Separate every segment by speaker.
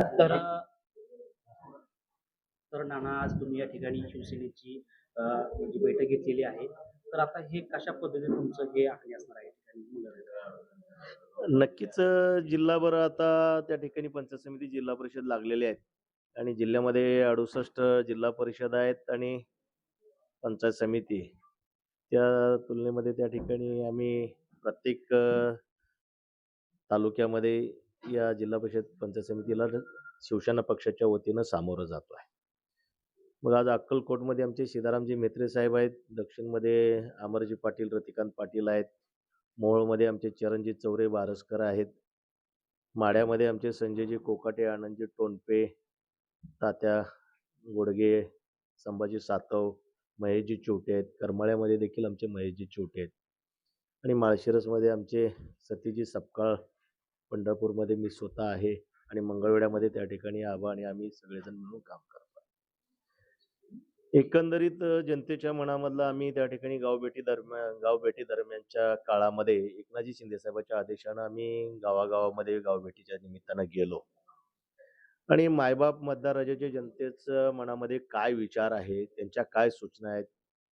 Speaker 1: तर तर नाना आज तुम्ही या ठिकाणी शिवसेनेची म्हणजे बैठक घेतलेली आहे तर आता हे कशा पद्धतीने तुमचं हे आखणी असणार आहे?
Speaker 2: नक्कीच जिल्हाभर आता त्या ठिकाणी पंचायत समिती जिल्हा परिषद लागलेले आहेत आणि जिल्ह्यामध्ये अडुसष्ट जिल्हा परिषद आहेत आणि पंचायत समिती. त्या तुलनेमध्ये त्या ठिकाणी आम्ही प्रत्येक तालुक्यामध्ये या जिल्हा परिषद पंचायत समितीला शिवसेना पक्षाच्या वतीनं सामोरं जातो आहे. मग आज अक्कलकोटमध्ये आमचे सीतारामजी मेत्रे साहेब आहेत दक्षिणमध्ये अमरजी पाटील रतिकांत पाटील आहेत मोहोळमध्ये आमचे चरणजी चौरे बारसकर आहेत माड्यामध्ये आमचे संजयजी कोकाटे आनंदजी टोनपे तात्या गोडगे संभाजी सातव महेशजी चोटे आहेत करमाळ्यामध्ये देखील आमचे महेशजी चोटे आहेत. आणि माळशिरसमध्ये आमचे सतीजी सपकाळ पंढरपूरमध्ये मी स्वतः आहे आणि मंगळवेड्यामध्ये त्या ठिकाणी आबा आणि आम्ही सगळेजण मिळून काम करतो एकंदरीत जनतेच्या मनामधला आम्ही त्या ठिकाणी गावभेटी दरम्यान गावभेटी दरम्यानच्या काळामध्ये एकनाथजी शिंदे साहेबांच्या आदेशानं आम्ही गावागावामध्ये गावभेटीच्या निमित्तानं गेलो. आणि मायबाप मतदार जनतेचं मनामध्ये काय विचार आहे त्यांच्या काय सूचना आहेत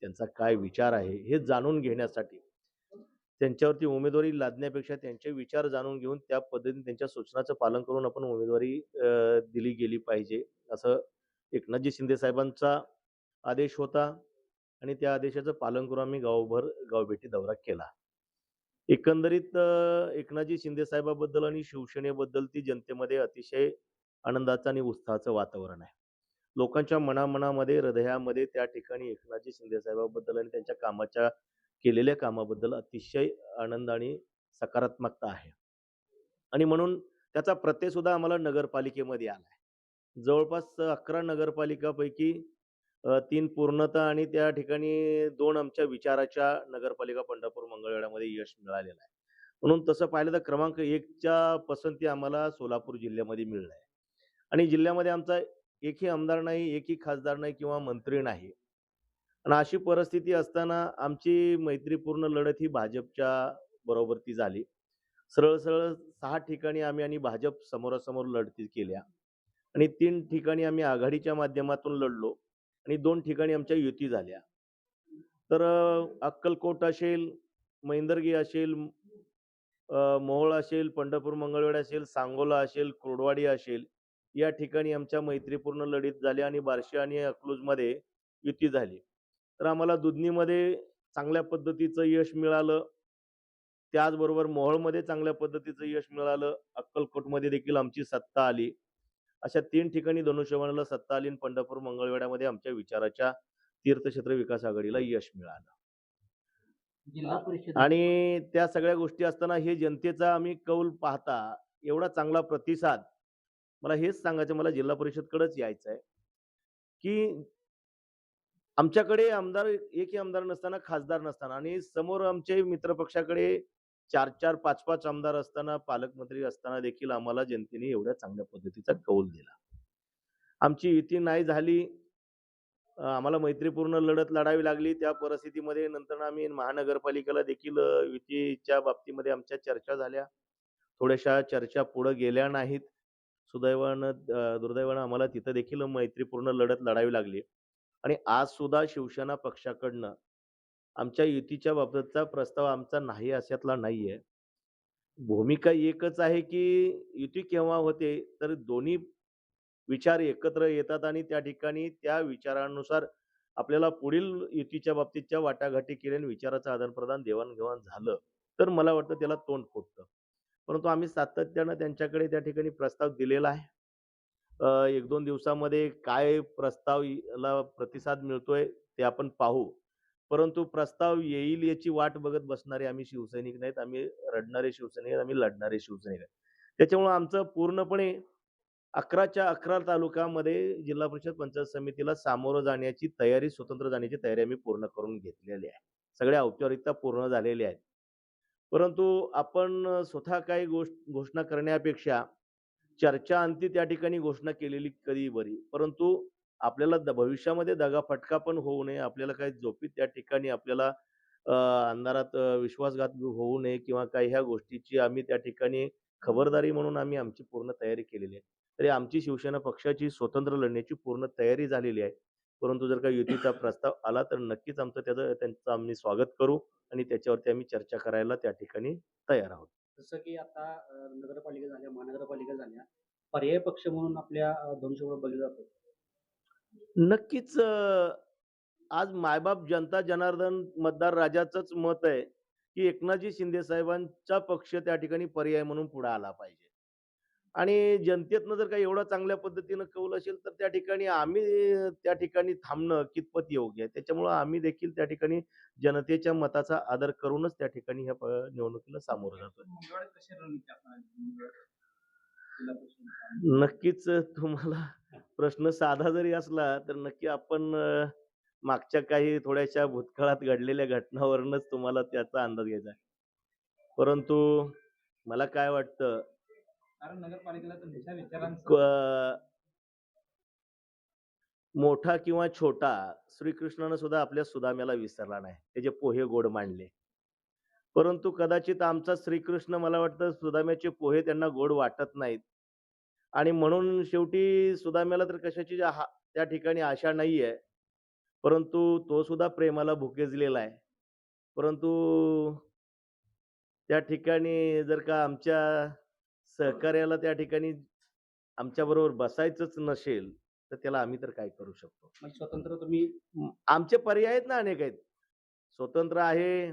Speaker 2: त्यांचा काय विचार आहे हे जाणून घेण्यासाठी त्यांच्यावरती उमेदवारी लादण्यापेक्षा त्यांचे विचार जाणून घेऊन त्या पद्धतीने त्यांच्या सूचनाचं पालन करून आपण उमेदवारी दिली गेली पाहिजे. असं एकनाथजी शिंदे साहेबांचा आदेश होता आणि त्या आदेशाचं पालन करून आम्ही गावभर गावभेटी दौरा केला. एकंदरीत एकनाथजी शिंदे साहेबाबद्दल आणि शिवसेनेबद्दल ती जनतेमध्ये अतिशय आनंदाचं आणि उत्साहाचं वातावरण आहे. लोकांच्या मनामनामध्ये हृदयामध्ये त्या ठिकाणी एकनाथजी शिंदे साहेबाबद्दल आणि त्यांच्या कामाच्या केलेल्या कामाबद्दल अतिशय आनंद आणि सकारात्मकता आहे. आणि म्हणून त्याचा प्रत्यय सुद्धा आम्हाला नगरपालिकेमध्ये आला आहे जवळपास अकरा नगरपालिकापैकी तीन पूर्णता आणि त्या ठिकाणी दोन आमच्या विचाराच्या नगरपालिका पंढरपूर मंगळवेढ्यामध्ये यश मिळालेलं आहे. म्हणून तसं पाहिलं तर क्रमांक एकच्या पसंती आम्हाला सोलापूर जिल्ह्यामध्ये मिळणार आहे आणि जिल्ह्यामध्ये आमचा एकही आमदार नाही एकही खासदार नाही किंवा मंत्री नाही. आणि अशी परिस्थिती असताना आमची मैत्रीपूर्ण लढत ही भाजपच्या बरोबर ती झाली. सरळ सरळ सहा ठिकाणी आम्ही आणि भाजप समोरासमोर लढती केल्या आणि तीन ठिकाणी आम्ही आघाडीच्या माध्यमातून लढलो आणि दोन ठिकाणी आमच्या युती झाल्या. तर अक्कलकोट असेल मैंदर्गी असेल मोहोळ असेल पंढरपूर मंगळवेढा असेल सांगोला असेल कुरडवाडी असेल या ठिकाणी आमच्या मैत्रीपूर्ण लढीत झाल्या आणि बार्शी आणि अकलूजमध्ये युती झाली. तर आम्हाला दुधनीमध्ये चांगल्या पद्धतीचं यश मिळालं. त्याचबरोबर मोहोळमध्ये चांगल्या पद्धतीचं यश मिळालं. अक्कलकोटमध्ये देखील आमची सत्ता आली. अशा तीन ठिकाणी धनुष्यबाणाला सत्ता आली आणि पंढरपूर मंगळवेढ्यामध्ये आमच्या विचाराच्या तीर्थक्षेत्र विकास आघाडीला यश मिळालं. आणि त्या सगळ्या गोष्टी असताना हे जनतेचा आम्ही कौल पाहता एवढा चांगला प्रतिसाद मला हेच सांगायचं मला जिल्हा परिषदकडेच यायचं आहे की आमच्याकडे आमदार एकही आमदार नसताना खासदार नसताना आणि समोर आमचे मित्रपक्षाकडे चार चार पाच पाच आमदार असताना पालकमंत्री असताना देखील आम्हाला जनतेने एवढ्या चांगल्या पद्धतीचा कौल दिला. आमची युती नाही झाली. आम्हाला मैत्रीपूर्ण लढत लढावी लागली. त्या परिस्थितीमध्ये नंतर आम्ही महानगरपालिकेला देखील युतीच्या बाबतीमध्ये आमच्या चर्चा झाल्या. थोड्याशा चर्चा पुढे गेल्या नाहीत. सुदैवानं दुर्दैवानं आम्हाला तिथं देखील मैत्रीपूर्ण लढत लढावी लागली. आणि आज सुद्धा शिवसेना पक्षाकडनं आमच्या युतीच्या बाबतचा प्रस्ताव आमचा नाही अशातला नाहीये. भूमिका एकच आहे की युती केव्हा होते तर दोन्ही विचार एकत्र येतात आणि त्या ठिकाणी त्या विचारानुसार आपल्याला पुढील युतीच्या बाबतीतच्या वाटाघाटी केल्याने विचाराचं आदानप्रदान देवाणघेवाण झालं तर मला वाटतं त्याला तोंड फुटतं. परंतु आम्ही सातत्यानं त्यांच्याकडे त्या ठिकाणी प्रस्ताव दिलेला आहे. एक दोन दिवसामध्ये काय प्रस्ताव ला प्रतिसाद मिळतोय ते आपण पाहू. परंतु प्रस्ताव येईल याची वाट बघत बसणारे आम्ही शिवसैनिक नाहीत. आम्ही रडणारे शिवसैनिक आहेत, आम्ही लढणारे शिवसैनिक आहेत. त्याच्यामुळे आमचं पूर्णपणे अकराच्या अकरा तालुक्यामध्ये जिल्हा परिषद पंचायत समितीला सामोरं जाण्याची तयारी स्वतंत्र जाण्याची तयारी आम्ही पूर्ण करून घेतलेली आहे. सगळ्या औपचारिकता पूर्ण झालेल्या आहेत. परंतु आपण स्वतः काही गोष्ट घोषणा करण्यापेक्षा चर्चा अंती त्या ठिकाणी घोषणा केलेली कधी बरी. परंतु आपल्याला द- भविष्यामध्ये दगाफटका पण होऊ नये आपल्याला काही झोपीत त्या ठिकाणी आपल्याला अंधारात विश्वासघात होऊ नये किंवा काही ह्या गोष्टीची आम्ही त्या ठिकाणी खबरदारी म्हणून आम्ही आमची पूर्ण तयारी केलेली आहे. तरी आमची शिवसेना पक्षाची स्वतंत्र लढण्याची पूर्ण तयारी झालेली आहे. परंतु जर का युतीचा प्रस्ताव आला तर नक्कीच आमचं त्याचं त्यांचं आम्ही स्वागत करू आणि त्याच्यावरती आम्ही चर्चा करायला त्या ठिकाणी तयार आहोत.
Speaker 1: जसं की आता नगरपालिका झाल्या महानगरपालिका झाल्या पर्याय पक्ष म्हणून आपल्या अ, बघितलं जातो.
Speaker 2: नक्कीच आज मायबाप जनता जनार्दन मतदार राजाचंच मत आहे की एकनाथजी शिंदे साहेबांचा पक्ष त्या ठिकाणी पर्याय म्हणून पुढे आला पाहिजे. आणि जनतेतनं जर काही एवढं चांगल्या पद्धतीनं कौल असेल तर त्या ठिकाणी आम्ही त्या ठिकाणी थांबणं कितपत योग्य आहे? त्याच्यामुळं आम्ही देखील त्या ठिकाणी जनतेच्या मताचा आदर करूनच त्या ठिकाणी ह्या निवडणुकीला सामोरं
Speaker 3: जिल्हा परिषद
Speaker 2: नक्कीच तुम्हाला प्रश्न साधा जरी असला तर नक्की आपण मागच्या काही थोड्याशा भूतकाळात घडलेल्या घटनावरूनच तुम्हाला त्याचा अंदाज घ्यायचा आहे. परंतु मला काय वाटतं मोठा किंवा छोटा श्रीकृष्णानं सुद्धा आपल्या सुदाम्याला विसरला नाही. त्याचे पोहे गोड मांडले. परंतु कदाचित आमचा श्रीकृष्ण मला वाटतं सुदाम्याचे पोहे त्यांना गोड वाटत नाहीत. आणि म्हणून शेवटी सुदाम्याला तर कशाची हा- त्या ठिकाणी आशा नाहीये. परंतु तो सुद्धा प्रेमाला भुकेजलेला आहे. परंतु त्या ठिकाणी जर का आमच्या सहकार्याला त्या ठिकाणी आमच्या बरोबर बसायचंच नसेल तर त्याला आम्ही तर काय करू शकतो?
Speaker 1: स्वतंत्र तुम्ही
Speaker 2: म- आमचे पर्याय आहेत ना अनेक आहेत. स्वतंत्र आहे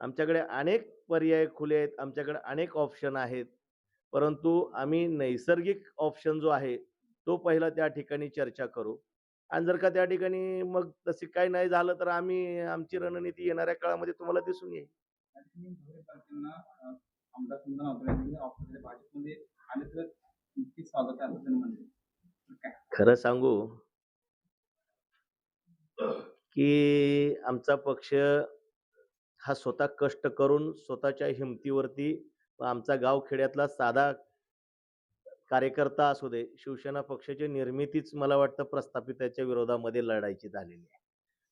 Speaker 2: आमच्याकडे अनेक पर्याय खुले आहेत आमच्याकडे अनेक ऑप्शन आहेत. परंतु आम्ही नैसर्गिक ऑप्शन जो आहे तो पहिला त्या ठिकाणी चर्चा करू. आणि जर का त्या ठिकाणी मग तसे काही नाही झालं तर आम्ही आमची रणनीती येणाऱ्या काळामध्ये तुम्हाला दिसून येईल. खरं सांगू की आमचा पक्ष हा स्वतः कष्ट करून स्वतःच्या हिमतीवरती आमचा गाव खेड्यातला साधा कार्यकर्ता असू दे शिवसेना पक्षाची निर्मितीच मला वाटतं प्रस्थापिताच्या विरोधामध्ये लढायची झालेली आहे.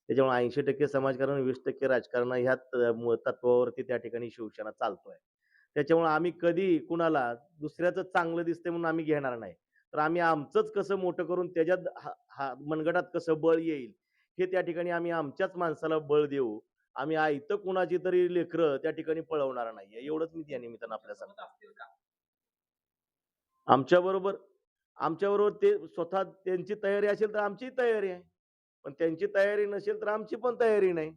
Speaker 2: त्याच्यामुळे ऐंशी टक्के समाजकारण वीस टक्के राजकारण ह्या तत्वावरती त्या ठिकाणी शिवसेना चालतोय. त्याच्यामुळे आम्ही कधी कुणाला दुसऱ्याचं चांगलं दिसते म्हणून आम्ही घेणार नाही. तर आम्ही आमचंच कसं मोठं करून त्याच्यात हा- मनगटात कसं बळ येईल हे त्या ठिकाणी आम्ही आमच्याच माणसाला बळ देऊ. आम्ही आयतं कुणाची तरी लेकरं त्या ठिकाणी पळवणार नाहीये. एवढंच मी त्या निमित्तानं आपल्या सांगतो आमच्या बरोबर आमच्या बरोबर ते स्वतः त्यांची तयारी असेल तर आमची तयारी आहे. पण त्यांची तयारी नसेल तर आमची पण तयारी नाही.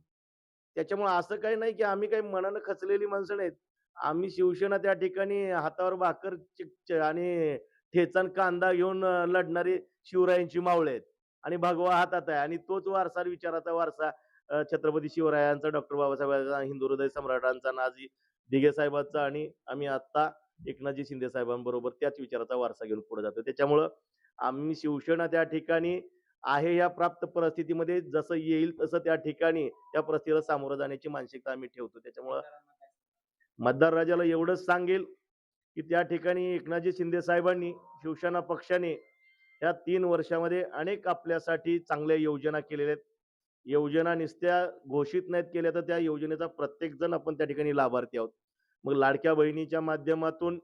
Speaker 2: त्याच्यामुळे असं काही नाही की आम्ही काही मनानं खचलेली माणसं नाहीत. आम्ही शिवसेना त्या ठिकाणी हातावर भाकर आणि ठेचान कांदा घेऊन लढणारी शिवरायांची मावळे आहेत. आणि भगवा हातात आहे. आणि तोच वारसा विचाराचा वारसा छत्रपती शिवरायांचा डॉक्टर बाबासाहेबांचा हिंदू हृदय सम्राटांचा नाजी दिघे साहेबांचा आणि आम्ही आता एकनाथजी शिंदे साहेबांबरोबर त्याच विचाराचा वारसा घेऊन पुढे जातो त्याच्यामुळं आम्ही शिवसेना त्या ठिकाणी आहे या प्राप्त परिस्थितीमध्ये जसं येईल तसं त्या ठिकाणी त्या परिस्थितीला सामोरं जाण्याची मानसिकता आम्ही ठेवतो. त्याच्यामुळं मतदार राजाला एवढंच सांगेल की त्या ठिकाणी एकनाथजी शिंदे साहेबांनी शिवसेना पक्षाने या तीन वर्षामध्ये अनेक आपल्यासाठी चांगल्या योजना केलेल्या आहेत. योजना नुसत्या घोषित नाहीत केल्या तर त्या योजनेचा प्रत्येक जण आपण त्या ठिकाणी लाभार्थी आहोत. मग लाडक्या बहिणीच्या माध्यमातून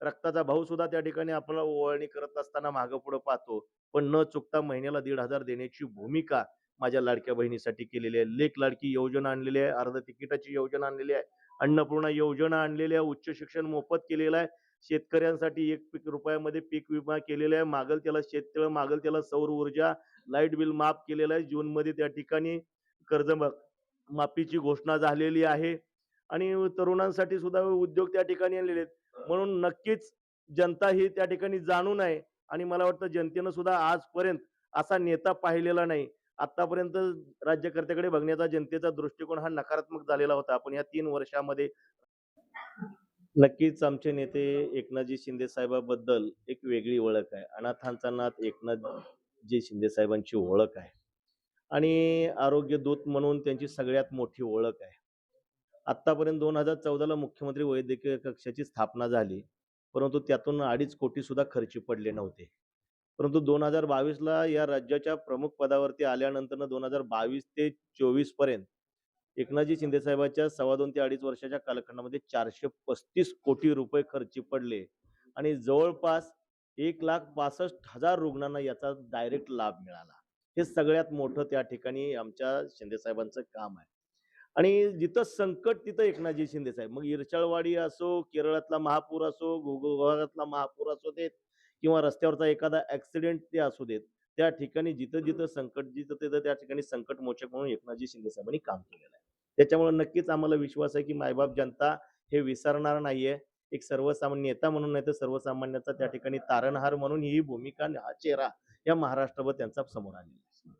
Speaker 2: रक्ताचा भाऊ सुद्धा त्या ठिकाणी आपल्याला ओवाळणी करत असताना मागं पुढे पाहतो. पण न चुकता महिन्याला दीड हजार देण्याची भूमिका माझ्या लाडक्या बहिणीसाठी केलेली आहे. लेख लाडकी योजना आणलेली आहे अर्ध तिकिटाची योजना आणलेली आहे. अन्नपूर्णा योजना आणलेली आहे उच्च शिक्षण मोफत केलेलं आहे. शेतकऱ्यांसाठी एक पीक रुपयामध्ये पीक विमा केलेला आहे. मागल त्याला शेततळ मागल त्याला सौर ऊर्जा लाइट बिल माफ केलेलं आहे. जून मध्ये त्या ठिकाणी कर्ज माफीची घोषणा झालेली आहे. आणि तरुणांसाठी सुद्धा उद्योग त्या ठिकाणी आणलेले आहेत. म्हणून नक्कीच जनता ही त्या ठिकाणी जाणून आहे. आणि मला वाटतं जनतेनं सुद्धा आजपर्यंत असा नेता पाहिलेला नाही. आतापर्यंत राज्यकर्त्याकडे बघण्याचा जनतेचा दृष्टिकोन हा नकारात्मक झालेला होता. पण या तीन वर्षामध्ये नक्कीच आमचे नेते एकनाथजी शिंदे साहेबाबद्दल एक वेगळी ओळख आहे. अनाथांचा नाथ एकनाथजी शिंदे साहेबांची ओळख आहे. आणि आरोग्य दूत म्हणून त्यांची सगळ्यात मोठी ओळख आहे. आतापर्यंत दोन हजार चौदाला मुख्यमंत्री वैद्यकीय कक्षाची स्थापना झाली परंतु त्यातून अडीच कोटी सुद्धा खर्ची पडले नव्हते. परंतु दोन हजार बावीसला या राज्याच्या प्रमुख पदावरती आल्यानंतर दोन हजार बावीस ते चोवीसपर्यंत एकनाथजी शिंदे साहेबांच्या सव्वा दोन ते अडीच वर्षाच्या कालखंडामध्ये चारशे पस्तीस कोटी रुपये खर्ची पडले आणि जवळपास एक लाख पासष्ट हजार रुग्णांना याचा डायरेक्ट लाभ मिळाला. हे सगळ्यात मोठं त्या ठिकाणी आमच्या शिंदे साहेबांचं काम आहे. आणि जिथं संकट तिथं एकनाथजी शिंदे साहेब. मग इरचाळवाडी असो केरळातला महापूर असो गोगावातला महापूर असो ते किंवा रस्त्यावरचा एखादा ऍक्सिडेंट ते असू देत त्या ठिकाणी जिथं जिथं संकट जिथं तिथं त्या ठिकाणी संकट मोचक म्हणून एकनाथजी शिंदे साहेबांनी काम केलेलं आहे. त्याच्यामुळे नक्कीच आम्हाला विश्वास आहे की मायबाप जनता हे विसरणार नाहीये. एक सर्वसामान्य नेता म्हणून नाही तर सर्वसामान्याचा त्या ठिकाणी तारणहार म्हणून ही भूमिका हा चेहरा या महाराष्ट्रभर त्यांचा समोर आलेला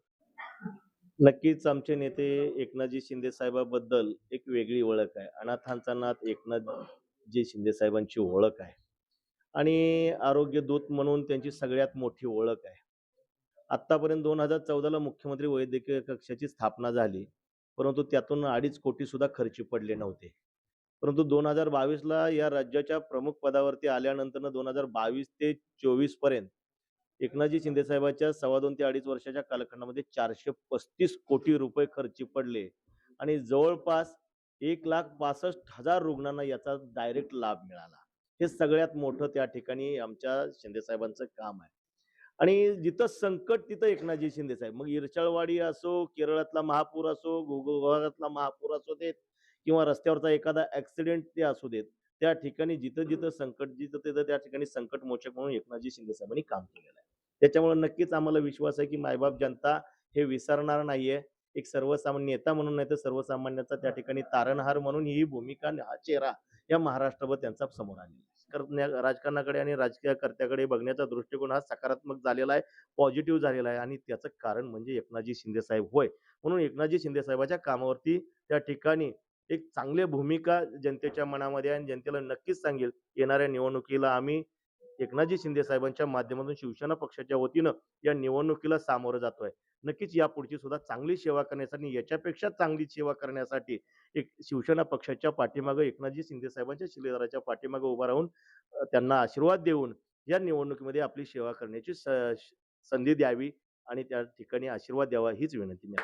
Speaker 2: नक्कीच आमचे नेते एकनाथजी शिंदे साहेबाबद्दल एक वेगळी ओळख आहे. अनाथांचा नाथ एकनाथजी शिंदे साहेबांची ओळख आहे. आणि आरोग्य दूत म्हणून त्यांची सगळ्यात मोठी ओळख आहे. आत्तापर्यंत दोन हजार चौदाला मुख्यमंत्री वैद्यकीय कक्षाची स्थापना झाली. परंतु त्यातून अडीच कोटी सुद्धा खर्ची पडले नव्हते. परंतु दोन हजार बावीसला या राज्याच्या प्रमुख पदावरती आल्यानंतर दोन हजार बावीस ते चोवीसपर्यंत एकनाथजी शिंदेसाहेबांच्या सव्वा दोन ते अडीच वर्षाच्या कालखंडामध्ये चारशे पस्तीस कोटी रुपये खर्ची पडले. आणि जवळपास एक लाख पासष्ट हजार रुग्णांना याचा डायरेक्ट लाभ मिळाला. हे सगळ्यात मोठं त्या ठिकाणी आमच्या शिंदेसाहेबांचं काम आहे. आणि जिथं संकट तिथं एकनाथजी शिंदे साहेब. मग इरचळवाडी असो केरळातला महापूर असो गोगावातला महापूर असू देत किंवा रस्त्यावरचा एखादा ऍक्सिडेंट ते असू देत त्या ठिकाणी जिथं जिथं संकट जिथं तिथं त्या ठिकाणी संकट मोचक म्हणून एकनाथजी शिंदे साहेबांनी काम केलेलं आहे. त्याच्यामुळे नक्कीच आम्हाला विश्वास आहे की मायबाप जनता हे विसरणार नाहीये. एक सर्वसामान्य नेता म्हणून नाही तर सर्वसामान्याचा त्या ठिकाणी तारणहार म्हणून ही भूमिका हा चेहरा या महाराष्ट्रभर त्यांचा समोर आलेला राजकारणाकडे आणि राजकीय कर्त्याकडे बघण्याचा दृष्टिकोन हा सकारात्मक झालेला आहे पॉझिटिव्ह झालेला आहे. आणि त्याचं कारण म्हणजे एकनाथजी शिंदे साहेब होय. म्हणून एकनाथजी शिंदे साहेबाच्या कामावरती त्या ठिकाणी एक चांगली भूमिका जनतेच्या मनामध्ये आणि जनतेला नक्कीच सांगेल येणाऱ्या निवडणुकीला आम्ही एकनाथजी शिंदे साहेबांच्या माध्यमातून शिवसेना पक्षाच्या वतीनं या निवडणुकीला सामोरं जातोय. नक्कीच यापुढची सुद्धा चांगली सेवा करण्यासाठी याच्यापेक्षा चांगली सेवा करण्यासाठी एक शिवसेना पक्षाच्या पाठीमागे एकनाथजी शिंदे साहेबांच्या शिलेदाराच्या पाठीमागे उभा राहून त्यांना आशीर्वाद देऊन या निवडणुकीमध्ये आपली सेवा करण्याची स- संधी द्यावी आणि त्या ठिकाणी आशीर्वाद द्यावा हीच विनंती मी